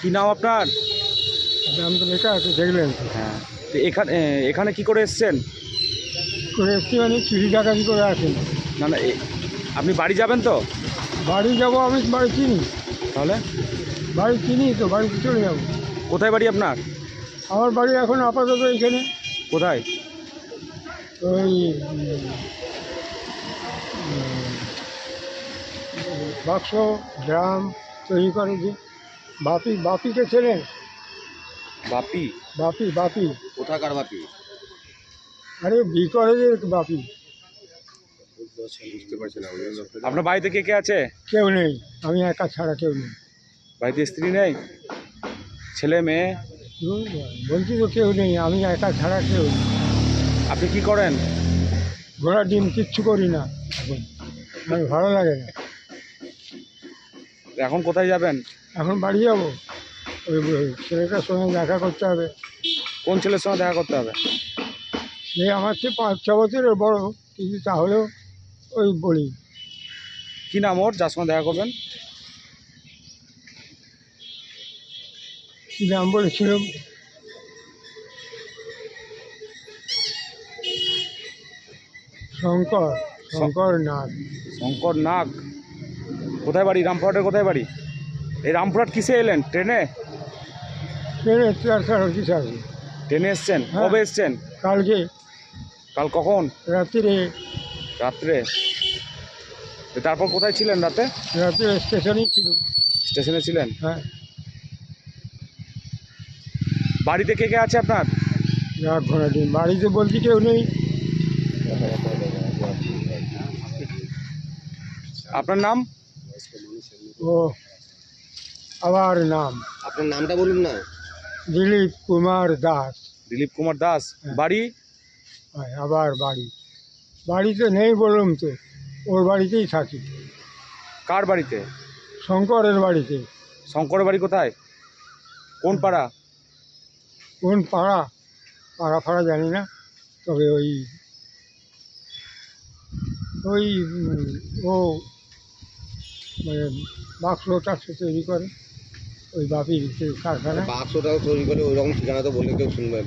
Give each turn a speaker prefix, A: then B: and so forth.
A: কি নাম আপনার?
B: দাম তো লেখা আছে দেখলেন
A: হ্যাঁ তো এখানে এখানে কি করে এসছেন?
B: করে এসছি মানে চুরি ডাকাতি করে আসেন
A: না না এ- আপনি বাড়ি যাবেন তো?
B: বাড়ি যাব আমি বাড়ি চিনি।
A: তাহলে?
B: বাড়ি চিনি তো বাড়িতে চলে যাব।
A: কোথায় বাড়ি আপনার?
B: আমার বাড়ি এখন আপাতত এখানে।
A: কোথায়?
B: ওই উম, উম, বাক্স ড্রাম তৈরি করে যে। বাপি বাপিকে ছেড়ে
A: বাপি?
B: বাপি বাপি।
A: কোথাকার বাপি?
B: আরে বি করে যে বাপি।
A: বুঝতে পারছি না আপনার বাড়িতে কে কে আছে?
B: কেউ নেই। আমি একা ছাড়া কেউ নেই।
A: বাড়িতে স্ত্রী নেই? ছেলে মেয়ে?
B: বলছি তো কেউ নেই। আমি একা ছাড়া কেউ নেই।
A: আপনি কি করেন?
B: ঘোড়া ডিম কিচ্ছু করি না। এখন আমার ভালো লাগে না।
A: এখন কোথায় যাবেন?
B: এখন বাড়ি যাব। ওই ছেলেটার সঙ্গে দেখা করতে হবে।
A: কোন ছেলের সঙ্গে দেখা করতে হবে?
B: সে আমার চেয়ে পাঁচ ছ বছরের বড় কিন্তু তাহলেও ওই বলি।
A: কি নাম ওর? যার সঙ্গে দেখা করবেন?
B: কী নাম বলেছিল? শঙ্কর। শঙ্কর নাগ।
A: শঙ্কর নাগ। কোথায় বাড়ি? রামপুরহাটের কোথায় বাড়ি? এই রামপুরহাট কিসে এলেন? ট্রেনে?
B: ট্রেনে আছে
A: ট্রেনে এসছেন?
B: হ্যাঁ।
A: কবে এসছেন?
B: কালকে।
A: কাল কখন?
B: রাত্রিরে
A: রাত্রে? তারপর কোথায় ছিলেন রাতে?
B: রাত্রে স্টেশনেই ছিল।
A: স্টেশনে ছিলেন?
B: হ্যাঁ।
A: বাড়িতে কে কে আছে আপনার?
B: বাড়িতে বলছি কেউ নেই।
A: আপনার নাম?
B: ও আবার নাম।
C: আপনার নামটা বলুন না।
B: দিলীপ কুমার দাস।
A: দিলীপ কুমার দাস।
B: হ্যাঁ।
A: বাড়ি?
B: হয়, আবার বাড়ি। বাড়িতে নেই বললাম তো ওর বাড়িতেই থাকি।
A: কার বাড়িতে?
B: শঙ্করের বাড়িতে।
A: শঙ্করের বাড়ি কোথায়? কোন পাড়া?
B: কোন পাড়া? পাড়া ফাড়া জানি না তবে ওই ওই ও মানে বাক্স টাক্স তৈরি করে। ওই বাপির যে কারখানা
C: বাক্সটাও তৈরি করে ওই রকম ঠিকানা তো বলে কেউ শুনবে